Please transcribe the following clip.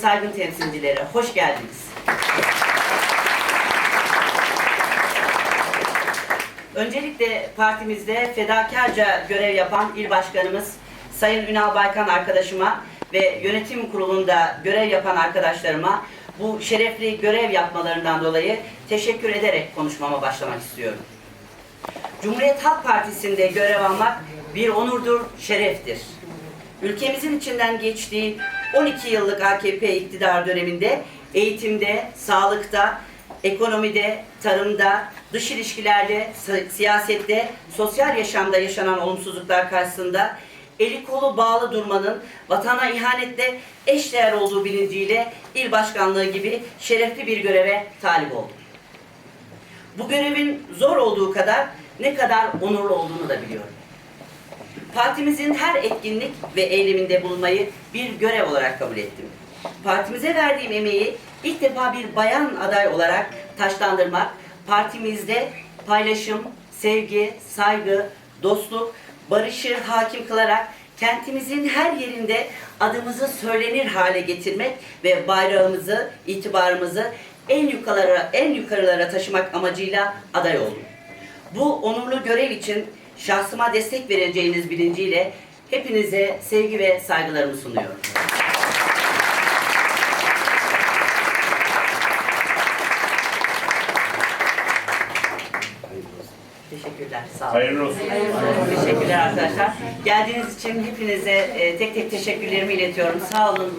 saygın temsilcileri, hoş geldiniz. Öncelikle partimizde fedakarca görev yapan il başkanımız Sayın Ünal Baykan arkadaşıma ve yönetim kurulunda görev yapan arkadaşlarıma bu şerefli görev yapmalarından dolayı teşekkür ederek konuşmama başlamak istiyorum. Cumhuriyet Halk Partisi'nde görev almak bir onurdur, şereftir. Ülkemizin içinden geçtiği 12 yıllık AKP iktidar döneminde eğitimde, sağlıkta, ekonomide, tarımda, dış ilişkilerde, si- siyasette, sosyal yaşamda yaşanan olumsuzluklar karşısında eli kolu bağlı durmanın vatana ihanetle eşdeğer olduğu bilinciyle il başkanlığı gibi şerefli bir göreve talip oldum. Bu görevin zor olduğu kadar ne kadar onurlu olduğunu da biliyorum. Partimizin her etkinlik ve eyleminde bulunmayı bir görev olarak kabul ettim. Partimize verdiğim emeği ilk defa bir bayan aday olarak taşlandırmak, partimizde paylaşım, sevgi, saygı, dostluk, barışı hakim kılarak kentimizin her yerinde adımızı söylenir hale getirmek ve bayrağımızı, itibarımızı en yukarılara, en yukarılara taşımak amacıyla aday oldum. Bu onurlu görev için şahsıma destek vereceğiniz bilinciyle hepinize sevgi ve saygılarımı sunuyorum. Teşekkürler. Sağ olun. Hayırlı olsun. Teşekkürler arkadaşlar. Geldiğiniz için hepinize e, tek tek teşekkürlerimi iletiyorum. Sağ olun.